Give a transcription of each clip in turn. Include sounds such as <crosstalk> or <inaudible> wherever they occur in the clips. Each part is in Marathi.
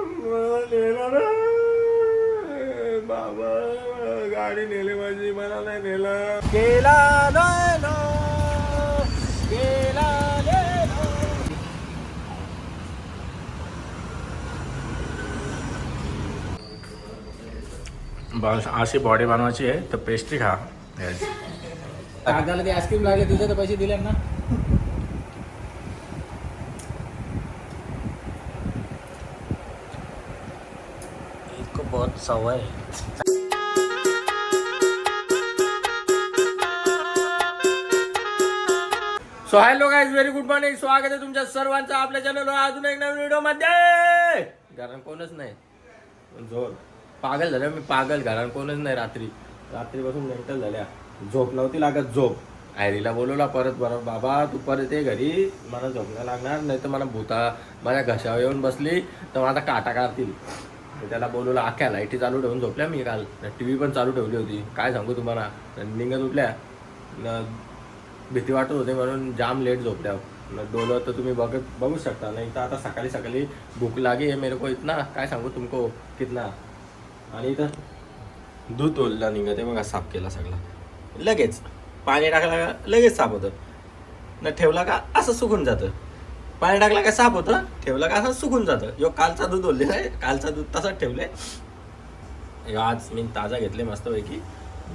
नेलं ना बाबा गाडी नेली माझी मला नाही नेलं. गेला लेलो, गेला. बस अशी बॉडी बनवायची आहे तर पेस्ट्री खा. कागदाला ते आईस्क्रीम लागले तुझे तर पैसे दिले ना. बहुत सवय so hello guys very good morning स्वागत आहे तुमच्या सर्वांचं आपल्या चॅनलवर अजून एक नवीन व्हिडिओमध्ये. कारण कोणच नाही. झोप. पागल झालं मी पागल. कारण कोणच नाही रात्री. रात्रीपासून मेंटल झाल्या. झोप नव्हती लागत झोप. आयरीला बोलवला परत बरं बाबा तू परत ये घरी. मला झोप नाही लागणार नाही तर मला भूता माझ्या घशावर येऊन बसली तर मला काटा काढतील. त्याला बोलवलं अख्ख्या लाईटी चालू ठेवून झोपल्या मी काल. टी व्ही पण चालू ठेवली होती. काय सांगू तुम्हाला? निघत उठल्या. न भीती वाटत होते म्हणून जाम लेट झोपल्या. डोलं तर तुम्ही बघत बघू शकता. नाही तर आता सकाळी सकाळी भूक लागी मेरे को इतना. काय सांगू तुमको? कितना? आणि इथं दूध ओलला निघत आहे बघा साफ केला सगळा. लगेच. पाणी टाकला का लगेच साफ होतं. न ठेवला का असं सुकून जातं. पाणी टाकला का साफ होतं? ठेवला का असं सुकून जातं. यो कालचा दूध ओललेला आहे कालचा दूध तसाच ठेवलंय. आज मी ताजा घेतले मस्तपैकी.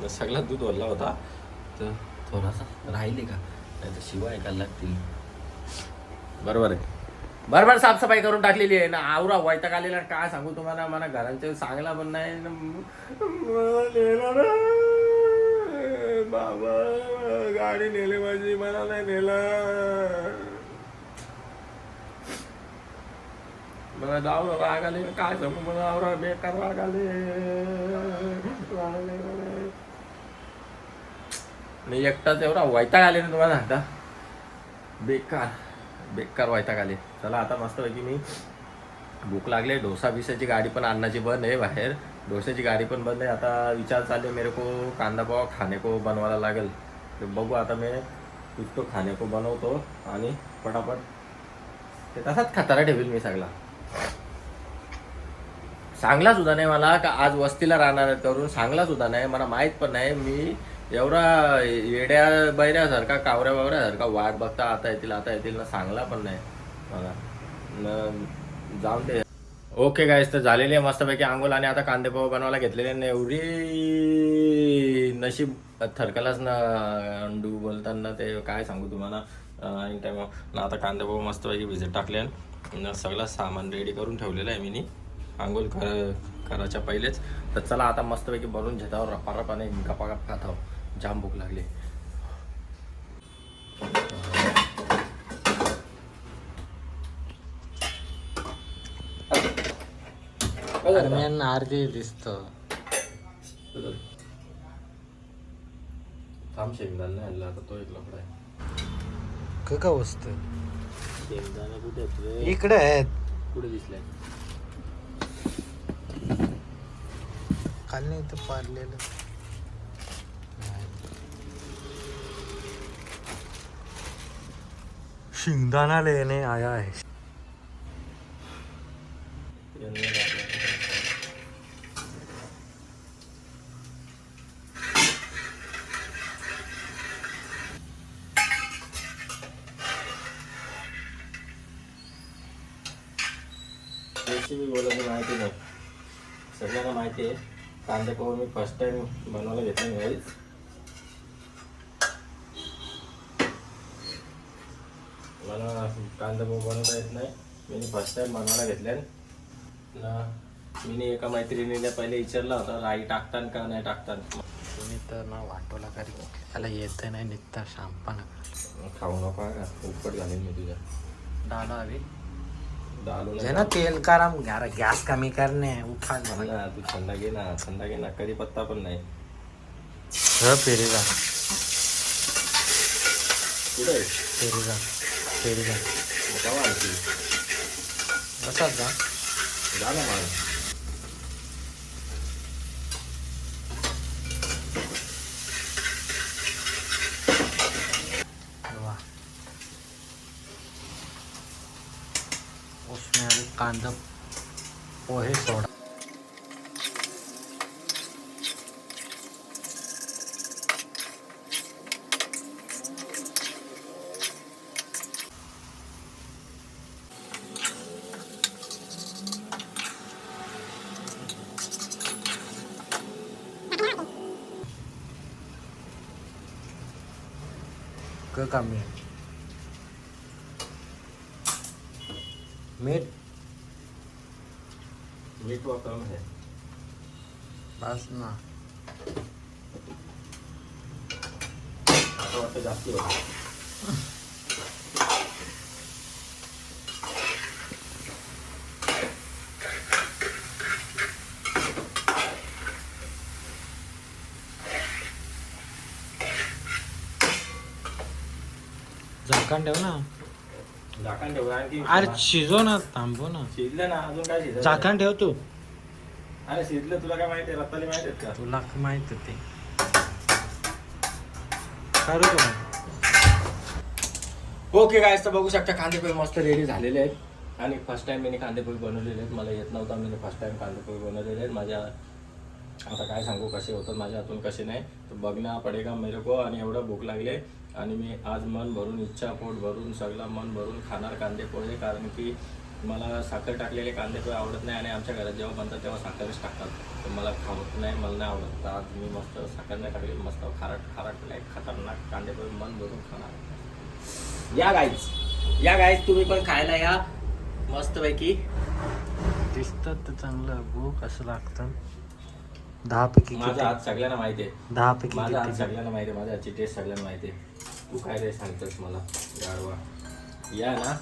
सगळा दूध ओलला होता. तर थोडासा राहिले का? नाही तर शिवाय का लागतील? बरोबर आहे. बरोबर साफसफाई करून टाकलेली आहे. ना आवरा वैताग आलेला काय सांगू तुम्हाला? मला घरांचे सांगला पण नाही. बाबा गाडी नेली माझी. मला नाही नेलं. मला जाऊ राग आले काय सांगू? मला आवरा बेकार राग आले मी एकटाच एवढा वैताग आले ना तुम्हाला आता. बेकार बेकार वैताग आले. चला आता मस्तपैकी मी भूक लागले डोसा बिसाची गाडी पण अन्नाची बंद आहे बाहेर. डोस्याची गाडी पण बंद आहे. आता विचार चालले मेरे को कांदा पाव खाने को बनवायला लागेल. ते बघू आता मी कुछ तो खाने को बनवतो आणि पटापट. ते तसाच खाताना ठेवील मी सगळा. सांगला सुद्धा नाही मला का आज वस्तीला राहणार करून सांगला सुद्धा नाही मला माहीत पण नाही. मी एवढा येड्या बैऱ्यासारखा कावऱ्या बावऱ्यासारखा वाट बघता आता येतील आता येतील ना सांगला पण नाही मला. जाऊन दे. ओके गायस तर झालेली आहे मस्तपैकी आंघोळ आणि आता कांदे बनवायला घेतलेले आणि एवढी नशीब थरकलाच ना अंडू बोलताना ते काय सांगू तुम्हाला? आणि टाइम आता कांदे मस्तपैकी भिजत टाकले आणि सगळं सामान रेडी करून ठेवलेलं आहे मी आंघोळ कर करायच्या पहिलेच. तर चला आता मस्तपैकी बनवून घेतावर रपारपाने गपागप खात आहो जाम भूक लागली. दरम्यान आरती दिसत. थांब शेंगदाणा नाही आणला. आता तो एक लफडा आहे. का वस्त? शेंगदाणा कुठे आहेत रे? इकडे आहेत. कुठे दिसलाय काल नाही इथं पारलेलं शिंगदाणा लेने आया है रेसिपी बोलायची माहिती नाही. सगळ्यांना माहिती आहे. कांदे पोहे मी फर्स्ट टाइम बनवायला घेतलं घरीच मला कांदा पोहे बनवता येत नाही. मी फर्स्ट टाइम बनवायला घेतल्या ना मी एका मैत्रिणीने पहिले विचारला होता राई टाकतान का नाही टाकतान? तुम्ही तर ना वाटोला करी त्याला येत नाही निघता शांपाना खाऊ नका का उपट घालेल मी तुझ्या. डाला हवी दालू जे ना तेल गरम गॅस कमी करणे उठा ना तू थंडा घे ना थंडा घे ना कधी पत्ता पण नाही। फेरी जा कुठे फेरी जा फेरी जा केव्हा आणखी असाच जा जा ना मला। कांदा पोहे सोडा। क कमी आहे मीठ मीठ व कम है बस ना असं वाटतं जास्ती होतं झाकण ठेव ना झाकण ठेवू आणखी अरे शिजव ना थांबव ना. शिजलं ना अजून काय शिजलं झाकण ठेव तू. अरे शिजलं तुला काय माहिती आहे? रत्ताली माहिती आहेत का? तुला माहीत ते. करू का ओके काय तर बघू शकता कांदेपोहे मस्त रेडी झालेले आहेत. आणि फर्स्ट टाइम मी कांदेपोहे बनवलेले आहेत. मला येत नव्हता मी फर्स्ट टाइम कांदेपोहे बनवलेले आहेत. माझ्या आता काय सांगू कसे होतात माझ्या हातून कसे नाही. तर बघणं पडेगा मेरे को. आणि एवढं भूक लागले आणि मी आज मन भरून इच्छा पोट भरून सगळं मन भरून खाणार कांदेपोहे कारण की मला साखर टाकलेले कांदेपोहे आवडत नाही आणि आमच्या घरात जेव्हा बनतात तेव्हा साखरच टाकतात. तर मला खावत नाही मला नाही आवडत. तर आज मी मस्त साखर नाही टाकली मस्त खारट खारट नाही खतरनाक कांदेपोहे मन भरून खाणार. या गाईज या गाईज तुम्ही पण खायला या. मस्तपैकी. दिसतात तर चांगलं भूक कसं लागतं. दहा पैकी माझा हात सगळ्यांना माहिती आहे दहा पैकी माझा हात किती? सगळ्यांना माहिती आहे माझ्या हातची टेस्ट सगळ्यांना माहिती आहे तू काय रे सांगतोस मला गाडवा या ना.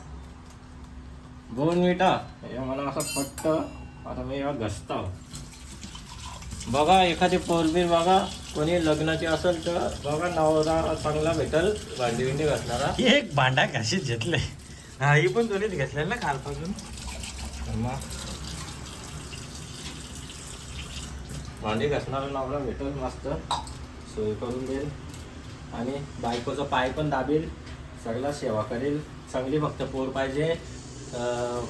दोन मिनिटं. हे मला असं पट्ट आता मी या घसता बघा एखादी पोरबीर बघा कोणी लग्नाची असेल तर बघा नवरा चांगला भेटल भांडी बिंडी घसणारा. एक भांडा घाशीत घेतलंय. हा ही पण दोन्हीच घेतलेलं ना कालपासून मग? भांडी घासणारा नवरा भेटल मस्त. सोय करून देईल. आणि बायकोचा पाय पण दाबेल. सगळा सेवा करेल. चांगली फक्त पोर पाहिजे.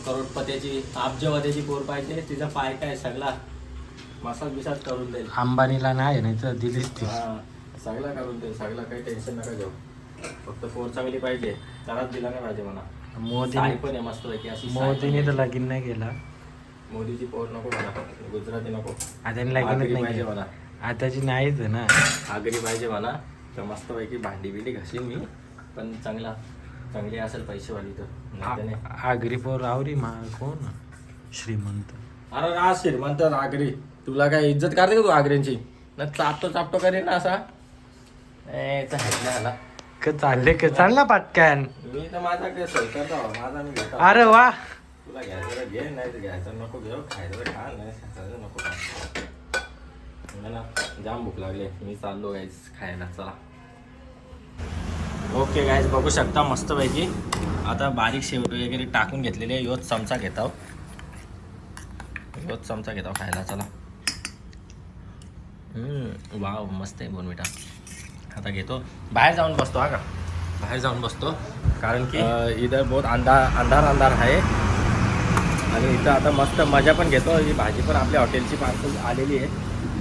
करोडपतीची अब्जवद्याची पोर पाहिजे. तिचा पाय काय सगळा मसाज बिसाज करून देईल. अंबानीला नाही नाही तर दिलीच ती. हा सगळा करून देईल. सगळा काही टेन्शन नका घेऊ. फक्त पोर चांगली पाहिजे. त्यालाच दिला नाही पाहिजे म्हणा मोदीने पण आहे मस्त अशी मोदीने. तर लगीन नाही केला. मोदीची पोर नको म्हणा गुजराती नको. आता नाही केलं म्हणा आताची नाहीच आहे ना. आगरी पाहिजे म्हणा तर मस्त पैकी भांडी बिंडी घासीन मी. पण चांगला चांगली असेल पैसेवाली तर. आगरी पोर आवरी मा कोण? श्रीमंत. अरे राज श्रीमंत आगरी. तुला काय इज्जत करते का तू आगऱ्यांची ना चापतो चापतो करेन ना असा. ए, क चालले क चाल ना पाटक्यान मी तर माझा काय करतो माझा मी अरे वा. तुला घ्यायचं घे नाही तर घ्यायचं नको घेऊ. खायचं खा नाही खायचं नको खा. मला जाम भूक लागली मी चाललो गाईज खायला. चला. ओके गाईज बघू शकता मस्त पैकी आता बारीक शेवट वगैरे टाकून घेतलेले योच चमचा घेताव योच चमचा घेताव खायला. चला. हम्म, वाव मस्त आहे बोनविटा. आता घेतो. बाहेर जाऊन बसतो हा का? बाहेर जाऊन बसतो. कारण की इथं बहुत अंधार अंधार अंधार आहे. आणि इथं आता मस्त मजा पण घेतो. ही भाजी पण आपल्या हॉटेलची पार्सल आलेली आहे.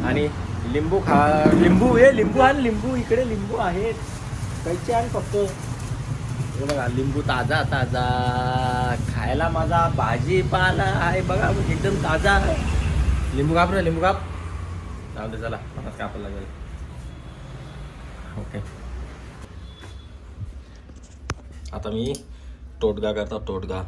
आणि लिंबू खा लिंबू हे लिंबू आण लिंबू इकडे लिंबू आहेत. कैचे आण फक्त. हे बघा लिंबू ताजा ताजा. खायला माझा भाजीपाला आहे बघा एकदम ताजा. लिंबू काप ना लिंबू काप. जाऊ दे चला. आता कापायला लागेल ओके. आता मी तोडगा करता तोडगा.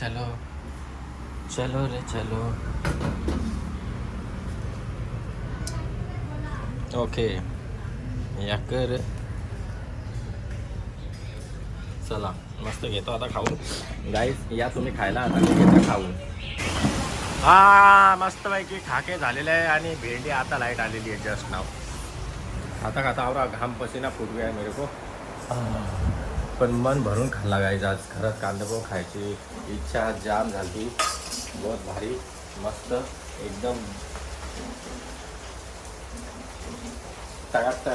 चलो। चलो रे चलो। ओके या कर। चला मस्त घेतो आता खाऊन. गाईस या तुम्ही खायला आता खाऊन. हा मस्त पैकी खाके झालेले आहे आणि भेंडी आता लाइट आलेली आहे जस्ट नाव आता खाता आवरा घाम पसीना फुटवे आहे मेरे को. पण मन भरून खाल्ला गायचा आज. खरंच कांदापोह खायची इच्छा जाम झाली बहुत भारी मस्त एकदम. टकाक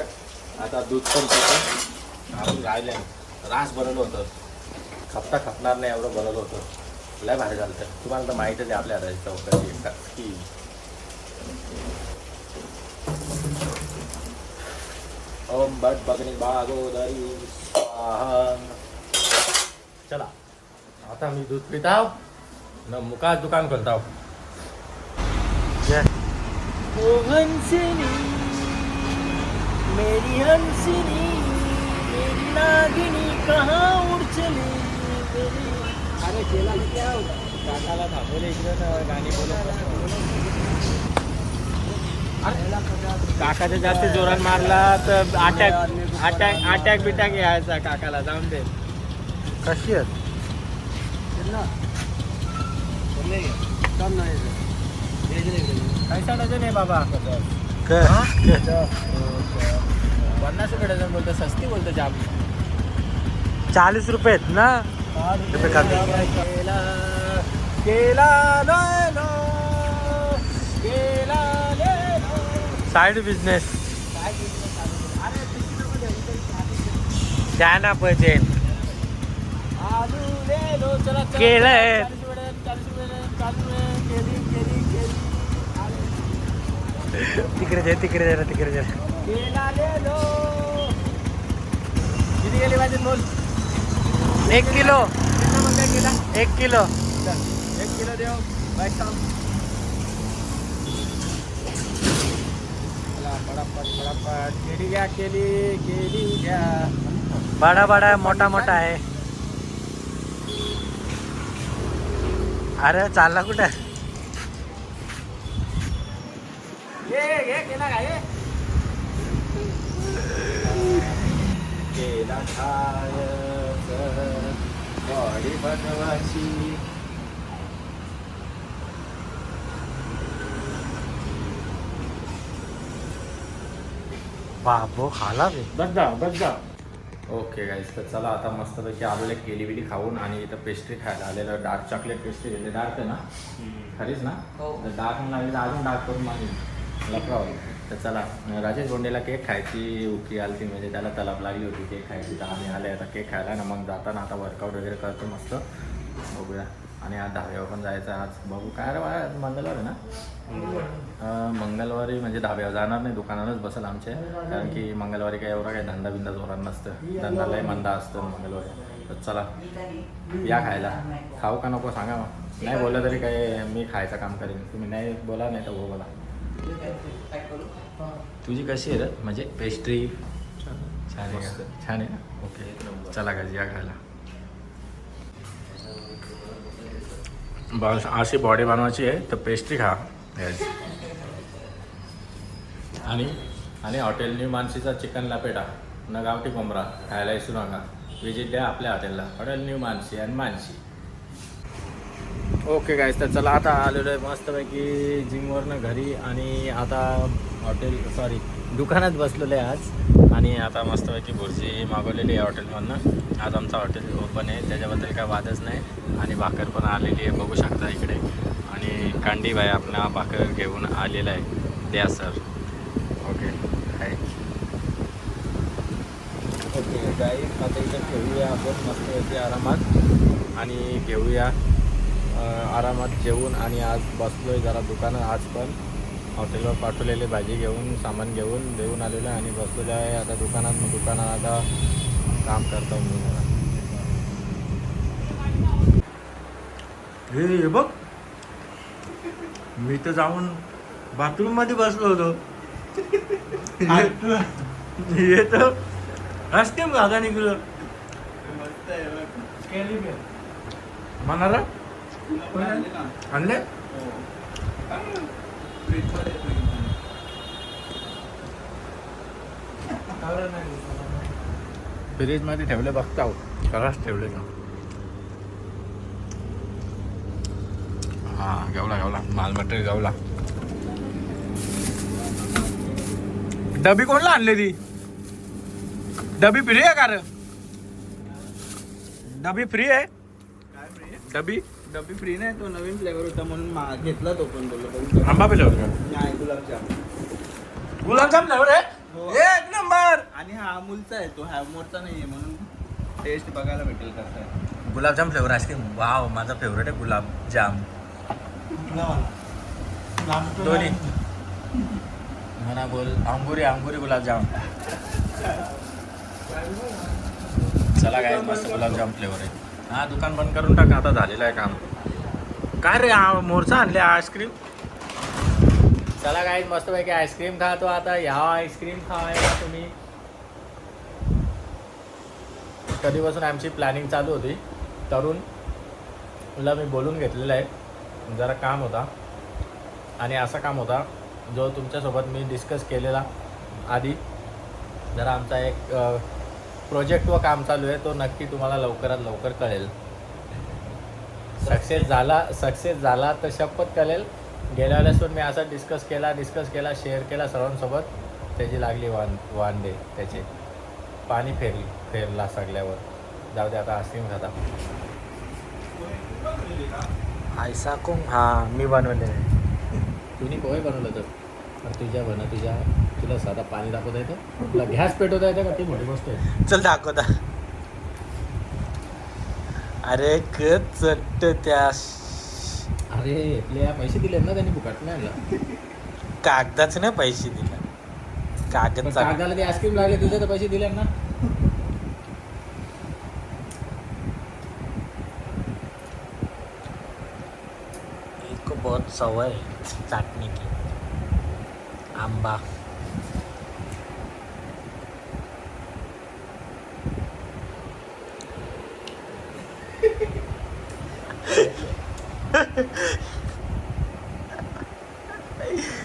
आता दूध पण पितो. आपण राहिले रास बनवलं होतं. खपता खपणार नाही एवढं बनवलं होतं. लय भारी झालं होतं. तुम्हाला तर माहीतच आहे आपल्या हाताची की ओम भट बगनी बागोदरी. चला आता मी दूध पित आहो. न मुकाच दुकान करत आहो. ओ हंसिनी मेरी हंसिनी मेरी नागिनी कहाँ उड़ चली मेरी? अरे केला क्या काकाला थांबवले इकडे तर गाणी बोलत काकाच्या जास्त जोरात मारला तर अटॅक अटॅक अटॅक बिटॅक यायचा काकाला जाऊन दे. कशी आहेत? काही सांगायचं नाही बाबा. क- पन्नास रुपये डझन बोलतो सस्ती बोलतो जाम. चाळीस रुपये आहेत ना. केला केला चाळीस बिझनेस केली, केली, केली. केलंय तिकडे दे तिकडे दे तिकडे दे केला किती गेली पाहिजे बोल एक किलो एक किलो एक किलो देव पटापट पटापट केली घ्या केली केली घ्या. बडा बडा मोठा मोठा आहे. अरे चालला कुठे? ये ये केला का ये? केला बॉडी बनवायची. बाबो खाला बे बघा बघा ओके गाईस तर चला आता मस्तपैकी आलेलं केली बिली खाऊन आणि इथं पेस्ट्री खायला आलेलं डार्क चॉकलेट पेस्ट्री घेतली डार्क आहे ना? खरीच ना? तर डार्क म्हणून लागली तर अजून डार्क करून मागेल लफडा होईल तर चला राजेश बोंडेला केक खायची उकी आली ती म्हणजे त्याला तलब लागली होती केक खायची. तर आम्ही आले आता केक खायला ना मग जाताना आता वर्कआउट वगैरे करतो मस्त. बघूया. आणि आज दहाव्यावर पण जायचं आहे. आज बघू काय रे बाळा, आज मंगळवार आहे ना? मंगळवारी. म्हणजे धाब्यावर जाणार नाही दुकानातच बसेल आमचे. कारण की मंगळवारी काय एवढा काही धंदा बिंदा जोरात नसतं. धंदा लय मंदा असतं मंगळवारी. तर चला या खायला. खाऊ का नको सांगा मग. नाही बोललं तरी काय मी खायचं काम करेन. तुम्ही नाही बोला नाही तर हो बोला. तुझी कशी आहे रे? म्हणजे पेस्ट्री छान आहे. का? छान आहे ना? ओके. चला का या खायला. बस अशी बॉडी बनवायची आहे तर पेस्ट्री खा. याची. आणि आणि हॉटेल न्यू मानसीचा चिकन लापेटा न गावठी कोंबरा खायला विसरू नका. व्हिजिट द्या आपल्या हॉटेलला. हॉटेल न्यू मानसी आणि मानसी. ओके गाईस तर चला आता आलेलो आहे मस्तपैकी जिमवरनं घरी आणि आता हॉटेल सॉरी दुकानात बसलेलो आहे आज. आणि आता मस्तपैकी भुर्जी मागवलेली आहे हॉटेलमधनं आज आमचं हॉटेल ओपन आहे त्याच्याबद्दल काय वादच नाही. आणि भाकर पण आलेली आहे बघू शकता इकडे. आणि कांडी बाई आपला भाकर घेऊन आलेला आहे. द्या सर ओके आहे ओके गाई आता इथं ठेवूया आपण मस्तपैकी आरामात. आणि घेऊया. आरामात जेवून आणि आज बसलोय जरा दुकानात. आज पण हॉटेलवर पाठवलेले भाजी घेऊन सामान घेऊन देऊन आलेलं आहे आणि बसलेलं आहे आता दुकानात. मग दुकानात आता काम करतो मी जरा. हे बघ. मी तर जाऊन बाथरूममध्ये बसलो होतो. हे तर रस्ते मागा निघलं म्हणाला आणले फ्रीजमध्ये ठेवले बघता हो. खरंच ठेवले का हां गावला गावला माल मटेरियल गावला डबी कोणला आणली ती? डबी फ्री आहे का रे? डबी फ्री आहे? डबी? डबी फ्री नाही तो नवीन फ्लेवर होता म्हणून घेतला तो पण बोललो आंबा फ्लेवर नाही गुलाबजाम. गुलाबजाम फ्लेवर हो. आहे एक नंबर! आणि हा अमूलचा आहे तो हॅवमोरचा नाही आहे म्हणून टेस्ट बघायला भेटेल कसा आहे. Gulab jamun flavour ice cream wow माझा फेवरेट आहे गुलाबजाम. दोन्ही. म्हणा बोल अंगुरी अंगुरी गुलाबजाम. <laughs> चला काय मस्त गुलाबजाम फ्लेवर आहे. हा दुकान बंद करून टाका आता झालेलं आहे काम. काय रे मोर्चा मोरचा आणले आईस्क्रीम? चला काय मस्तपैकी आईस्क्रीम खातो आता. ह्या आईस्क्रीम खावायला तुम्ही. कधीपासून आमची प्लॅनिंग चालू होती. तरुणला मी बोलून घेतलेलं आहे. जरा काम होता. आणि असा काम होता जो तुमच्यासोबत मी डिस्कस केलेला आधी. जरा आमचा एक प्रोजेक्ट व काम चालू आहे तो नक्की तुम्हाला लवकरात लवकर कळेल. सक्सेस झाला सक्सेस झाला तर शपथ कळेल. गेल्या वेळेसून मी असा डिस्कस केला डिस्कस केला शेअर केला सर्वांसोबत. त्याची लागली वान वांदे त्याचे. पाणी फेरली फेरला सगळ्यावर. जाऊ दे आता आईस्क्रीम खाता आयसा कोण हा मी बनवले तुम्ही पोहे बनवलं तर? तुझ्या बना तुझ्या तुला साधा पाणी दाखवता येतं? तुला गॅस पेटवता येतं का? ती मोठी गोष्ट आहे. चल दाखवता. अरे क चट्ट त्या अरे आपल्या पैसे दिले ना त्यांनी फुकट नाही आणला. कागदाचे नाही पैसे दिले. कागद पण कागदाला ते आईस्क्रीम लागले तुझे तर पैसे दिले ना. इनको बहुत सवय है चाटने की. आंबा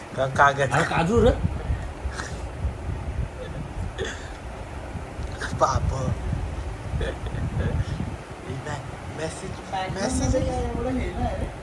का कागद अरे